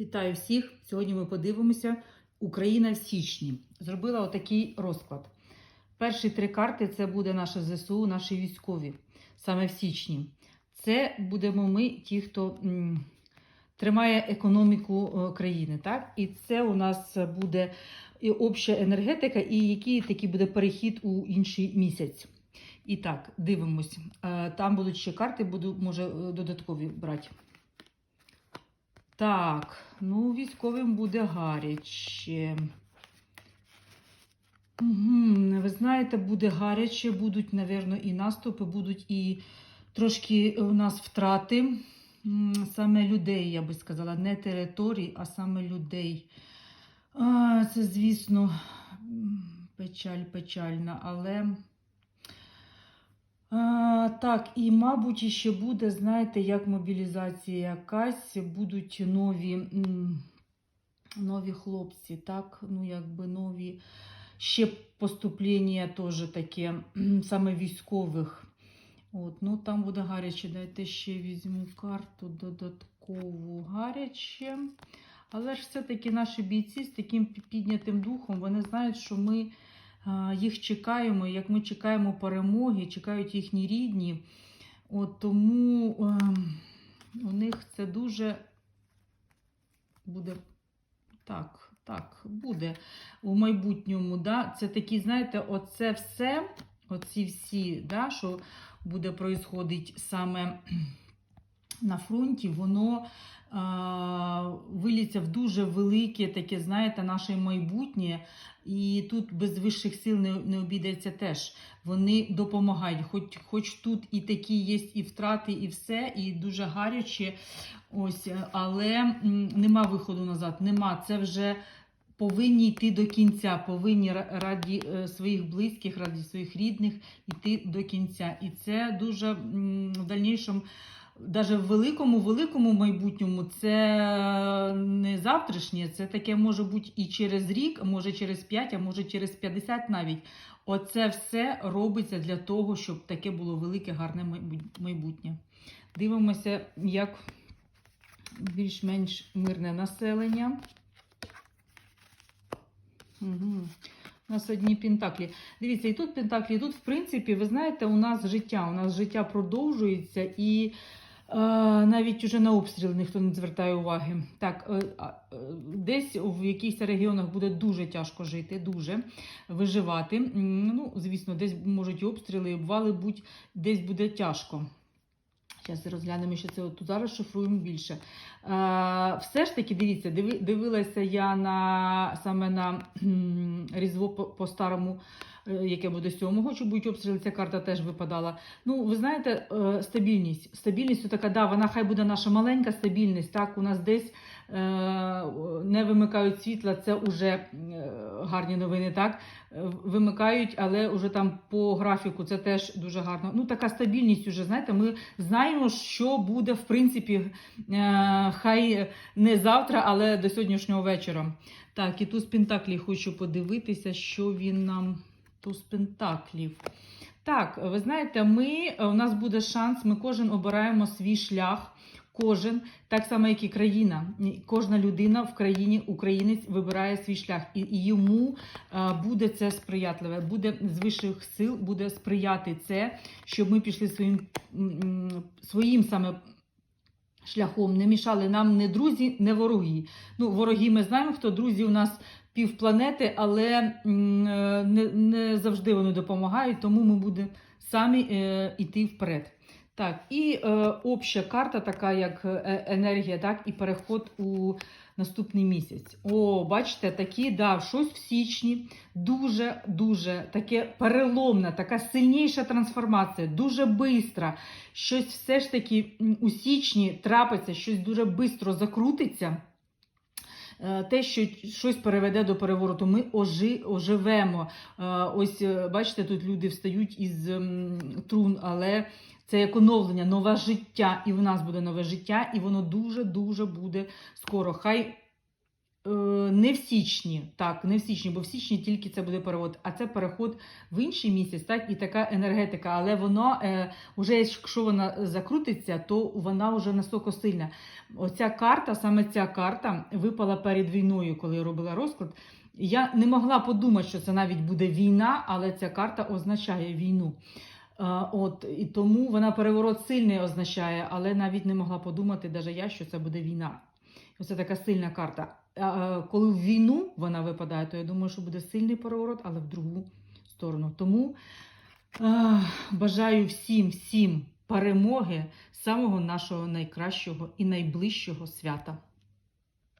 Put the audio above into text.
Вітаю всіх! Сьогодні ми подивимося Україна в січні. Зробила отакий розклад. Перші три карти це буде наше ЗСУ, наші військові, саме в січні. Це будемо ми, ті, хто м, тримає економіку е, країни. Так? І це у нас буде і обща енергетика, і який такий буде перехід у інший місяць. І так, дивимось. Е, Там будуть ще карти, буду, може, е, додаткові брати. Так, ну, військовим буде гаряче. Ви знаєте, буде гаряче, будуть, напевно, і наступи, будуть і трошки у нас втрати. Саме людей, я би сказала, не територій, а саме людей. Це, звісно, печаль печальна, але. А, так, і, мабуть, ще буде, знаєте, як мобілізація якась, будуть нові, нові хлопці, так, ну, якби нові ще поступлення теж таке, саме військових. От, ну, там буде гаряче. Дайте ще візьму карту додаткову гаряче. Але ж все-таки наші бійці з таким піднятим духом, вони знають, що ми їх чекаємо, як ми чекаємо перемоги, чекають їхні рідні. От тому ем, у них це дуже буде так, так, буде у майбутньому. Да? Це такі, знаєте, оце все, оці всі, да, що буде происходить саме на фронті, воно а, виліться в дуже велике таке, знаєте, наше майбутнє. І тут без вищих сил не, не обійдеться теж. Вони допомагають. Хоч, хоч тут і такі є і втрати, і все, і дуже гаряче. Ось, але м, нема виходу назад. Нема. Це вже повинні йти до кінця, повинні раді е, своїх близьких, раді своїх рідних йти до кінця. І це дуже в дальнішому. Навіть в великому, великому майбутньому це не завтрашнє, це таке може бути і через рік, може через 5, а може через 50 навіть. Оце все робиться для того, щоб таке було велике, гарне майбутнє. Дивимося, як більш-менш мирне населення. Угу. У нас одні пентаклі. Дивіться, і тут пентаклі, і тут, в принципі, ви знаєте, у нас життя. У нас життя продовжується і навіть уже на обстріл ніхто не звертає уваги. Так, е, е, десь в якихось регіонах буде дуже тяжко жити, дуже виживати. Ну, звісно, десь можуть і обстріли, і обвали будь, десь буде тяжко. Зараз розглянемо, що це от зараз шифруємо більше. Е, все ж таки, дивіться, диви, дивилася я на саме на Різдво по, по старому, е, яке буде 7-го, чи будуть обстріли, ця карта теж випадала. Ну, ви знаєте, е, стабільність. Стабільність така, да, вона хай буде наша маленька стабільність. Так, у нас десь е, не вимикають світла, це вже е, гарні новини, так? Е, Вимикають, але вже там по графіку це теж дуже гарно. Ну, така стабільність уже, знаєте, ми знаємо, що буде, в принципі, е, хай не завтра, але до сьогоднішнього вечора. Так, і туз Пентаклів хочу подивитися, що він нам туз Пентаклів. Так, ви знаєте, ми, у нас буде шанс, ми кожен обираємо свій шлях. Кожен, так само, як і країна. Кожна людина в країні, українець вибирає свій шлях, і, і йому а, буде це сприятливе. Буде з вищих сил буде сприяти це, щоб ми пішли своїм, своїм саме шляхом, не мішали нам не друзі, не вороги. Ну, вороги ми знаємо, хто друзі у нас півпланети, але е, не, не завжди вони допомагають, тому ми будемо самі е, йти вперед. Так, і е, обща карта, така як е, енергія, так, і переход у наступний місяць. О, бачите, такі, да, щось в січні дуже-дуже таке переломне, така сильніша трансформація, дуже бистра. Щось все ж таки у січні трапиться, щось дуже бистро закрутиться. Е, Те, що щось переведе до перевороту, ми ожи, оживемо. Е, Ось, е, бачите, тут люди встають із трун, але це як оновлення, нове життя. І в нас буде нове життя, і воно дуже-дуже буде скоро. Хай Е, Не в січні, так, не в січні, бо в січні тільки це буде перевод, а це переход в інший місяць, так, і така енергетика. Але воно е, вже якщо вона закрутиться, то вона вже настільки сильна. Оця карта, саме ця карта, випала перед війною, коли я робила розклад. Я не могла подумати, що це навіть буде війна, але ця карта означає війну. От і тому вона переворот сильний означає, але навіть не могла подумати, навіть я, що це буде війна. Оце така сильна карта. Коли в війну вона випадає, то я думаю, що буде сильний переворот, але в другу сторону. Тому бажаю всім, всім перемоги самого нашого найкращого і найближчого свята.